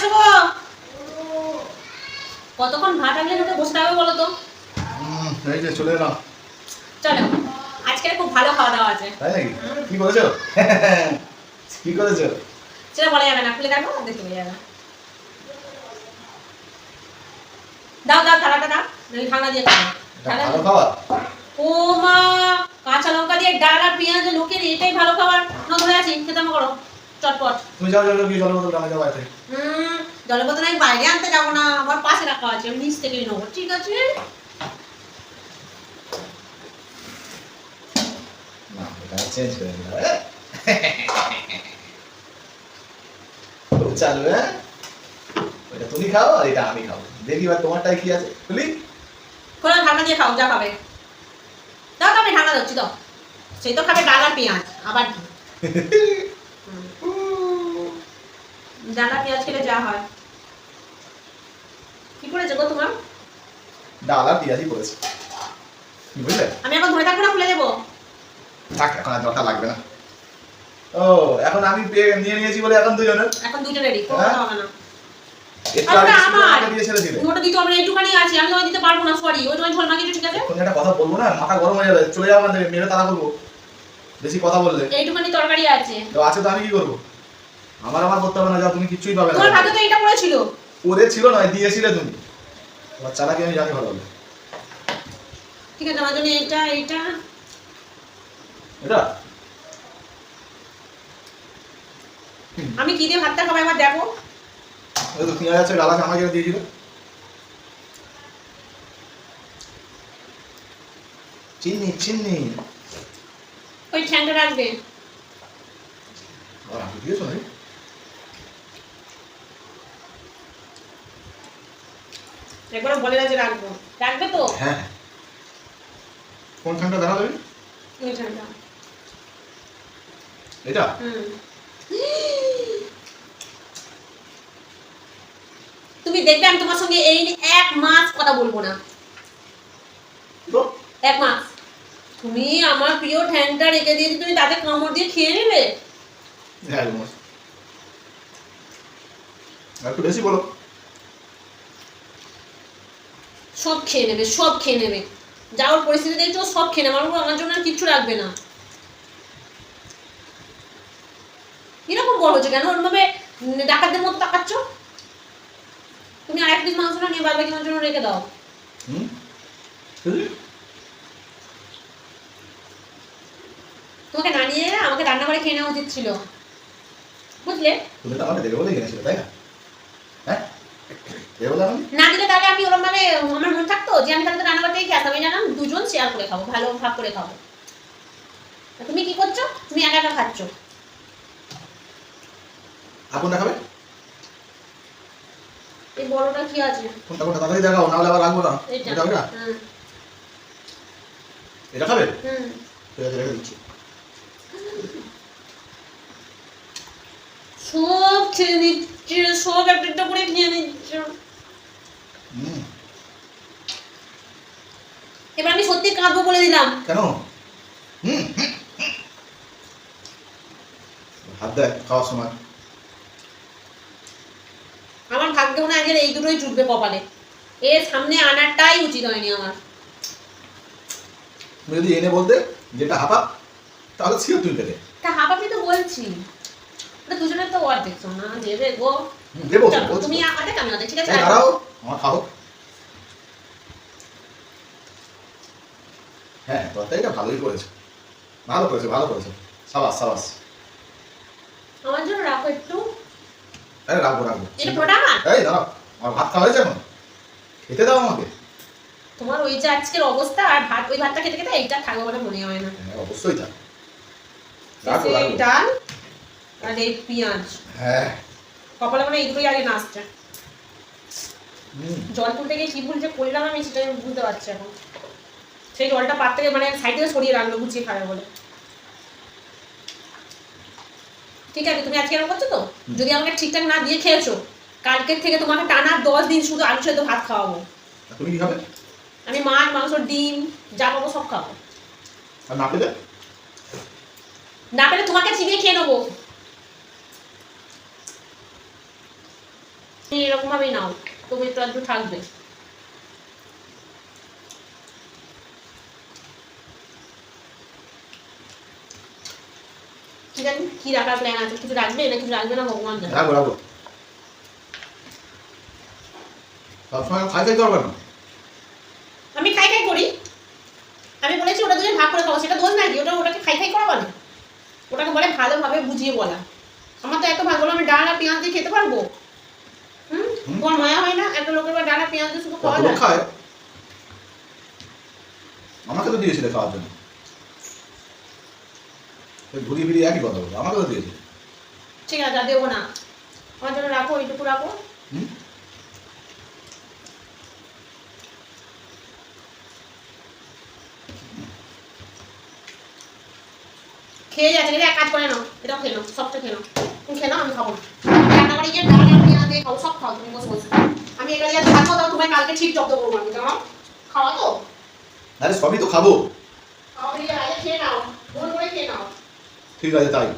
আসো গো কতক্ষণ ভাত বসে থাকবে বলো তো? এই যে চলে এলাম। চলো আজকে খুব ভালো খাওয়া দাওয়া আছে। তাই নাকি? কি করেছ? কি করেছ? সেটা বলা যাবে না খুলে দেখো দেখতে পেয়ে যাবে দাও দাও থালাটা দাও নাহলে ঠান্ডা দিয়ে খাবার? ও মা কাঁচা লঙ্কা দিয়ে ডাল আর পেঁয়াজ লোকের এটাই ভালো খাবার। না ধরে আছি খেতে করো। চটপট। তুমি যাও গিয়ে যাও বাইরে হুম আমি বাইরে আনতে যাব না আমার পাশে রাখা আছে আমি নিচ থেকে নেব ঠিক আছে? চেঞ্জ করে দিলাম। হ্যাঁ? চালু হ্যাঁ? ওইটা তুমি খাও আর এটা আমি খাব। দেখি এবার তোমারটাই কি আছে। খুলি। খোলা ঠান্ডা দিয়ে খাও যা খাবে। দাও তো আমি ঠান্ডা দিচ্ছি দাও। সেই তো খাবে ডাল আর পেঁয়াজ আবার ডাল পেঁয়াজ খেলে যা হয়। কি করেছে গো তোমার? ডাল আর পেঁয়াজই করেছে। বুঝলে? আমি এখন ধরে থাকব না খুলে দেবো? থাক এখন আর দরকার লাগবে না। ও এখন আমি নিয়ে নিয়েছি বলে এখন দুজনের এখন দুটো রেডি কোনো হ্যাঁ? হবে না। আগে আমার। আমাকে দিয়ে ছেড়ে দিলে ওটা দিতে হবে না এইটুখানি আছে আমি ওই দিতে পারব না সরি ওই তোমার ঠিক আছে? একটা কথা বলব না মাথা গরম যাবে। চলে যাব আমাদের মেরে তারা বলব বেশি কথা বললে। এইটুখানি তরকারি আছে। তো আছে তো আমি কি করব? আমার আমার করতে হবে না যা তুমি কিচ্ছুই পাবে না। তোমার না ভাগে তো এইটা পড়েছিল ওরে ছিল নয় দিয়েছিলে তুমি। তোমার চালাকি আমি জানি ভালো বলে ঠিক আছে আমার জন্য এইটা এইটা এটা? আমি কি দিয়ে ভাতটা খাব একবার দেখো। ওই তো পেঁয়াজ আছে ডাল আমাকে দিয়েছিল। চিনি চিনি। ওই ঠ্যাংটা রাখবে। আর আমি দিয়েছ নাকি? একবার বলে না যে রাখব। রাখবে তো? হ্যাঁ। কোন ঠান্ডা দেখা যাবে? ওই ঠ্যাংটা এটা? হুম। তুমি দেখবে আমি তোমার সঙ্গে এই এক মাস কথা বলব না। এক মাস। তুমি আমার প্রিয় ঠ্যাংটা রেখে দিয়েছি তুমি তাতে কামড় দিয়ে খেয়ে নেবে? হ্যাঁ একটু বেশি বলো। সব খেয়ে নেবে সব খেয়ে নেবে। যা ওর পরিস্থিতি দেখছ ও সব খেয়ে নেবে। আমার আমার জন্য আর কিচ্ছু রাখবে না। এরকম বড় হচ্ছে কেন? ওরভাবে উম, ডাকাতদের মতো তাকাচ্ছ? তুমি আর এক পিস মাংসটা নিয়ে বাদ বাকি জন্য রেখে দাও। তোমাকে না নিয়ে আমাকে রান্না করে খেয়ে নেওয়া উচিত ছিল। বুঝলে? তুমি তো আমাকে দেবে বলে কিনেছিলে তাই না? না দিলে তাহলে আমি ওরকম ভাবে আমার মন থাকতো যে আমি তাহলে রান্না করতেই আমি জানাম দুজন শেয়ার করে খাব ভালো ভাগ করে খাব। তুমি কি করছ? তুমি একা একা খাচ্ছ। আপনটা খাবে? এই বড়টা কি আছে কোনটা কোনটা? তাড়াতাড়ি দেখাও নাহলে আবার রাখব না। এটা এটা এটা খাবে? হুম। আছে রেখে দিচ্ছি। সব খেয়ে নিচ্ছে সব একটা করে খেয়ে নিচ্ছে। এবার আমি সত্যি কাঁদবো বলে দিলাম। কেন। হাত দেয় খাওয়ার সময়। আমার ভাগ্যে মনে হয় এই দুটোই জুটবে কপালে। এর সামনে আনারটাই উচিত হয়নি আমার। যদি এনে বলতে যেটা হাঁপা তাহলে সিও তুমি পেতে তা হাঁপাপি তো বলছি। ওটা দুজনের তো অর্ধেক না দেবে গো। দেবো তুমি তো। অর্ধেক আমি ঠিক আছে? দাঁড়াও। আমার খাও। হ্যাঁ তরকারিটা ভালোই করেছে। ভালো করেছে ভালো করেছে। সাবাস সাবাস। আমার জন্য রাখো একটু। আরে রাখব রাখব। এটা আমার? এই দাঁড়াও আমার ভাত খাওয়া হয়েছে এখন। খেতে দাও আমাকে। তোমার ওই যে আজকের অবস্থা আর ভাত ওই ভাতটা খেতে খেতে এইটা থাকবে বলে মনে হয় না। হ্যাঁ অবশ্যই এই ডাল আর এই পেঁয়াজ। হ্যাঁ। কপালে মানে এইগুলোই আগে হুম জল তুলতে গিয়ে কি ভুল যে করলাম আমি সেটা আমি বুঝতে পারছি এখন। সেই জলটা পাত থেকে মানে সাইডে সরিয়ে রাখল গুছিয়ে খাবে বলে। ঠিক আছে তুমি আজকে এরকম করছ তো? যদি আমাকে ঠিকঠাক না দিয়ে খেয়েছো কালকের থেকে তোমাকে টানা দশ দিন শুধু আলু সেদ্ধ ভাত খাওয়াবো। তুমি কি খাবে? আমি মাছ মাংস ডিম যা পাবো সব খাব। আর না পেলে? না পেলে তোমাকে চিবিয়ে খেয়ে নেব। এরকম ভাবেই নাও। তবু একটু আধটু থাকবে। ঠিক কি রাখার প্ল্যান আছে? কিছু রাখবে না কিছু রাখবে না ভগবান জানে। রাখব রাখব। সবসময় খাই খাই করবে না। আমি খাই খাই করি। আমি বলেছি ওটা দুজন ভাগ করে খাব সেটা দোষ নাকি ওটা ওটাকে খাই খাই করা বলে ওটাকে বলে ভালোভাবে বুঝিয়ে বলা। আমার তো এত ভালো আমি ডাল আর পেঁয়াজ দিয়ে খেতে পারব। তোমার মায়া হয় না? একটা লোকের বা আর পেঁয়াজ শুধু খাওয়া যায়? খায়? আমাকে তো দিয়েছিলে খাওয়ার জন্য। ঘুরিয়ে ফিরিয়ে একই কথা বলো আমাকে তো দিয়েছিলে। ঠিক আছে দেবো না। আমার জন্য রাখো এইটুকু রাখো। হুম? খেয়ে যাচ্ছে এক কাজ করে নাও এটাও খেলো সবটা খেলো নাও। আমি খাব রান্না করে গিয়ে দিয়ে খাও সব খাও তুমি বসে বসে আমি এগুলো তাও তোমায় কালকে ঠিক জব্দ করব আমি কেমন? খাওয়া তো? আরে সবই তো খাব। খাওয়া দিয়ে আগে খেয়ে নাও করে খেয়ে নাও। ঠিক আছে তাই।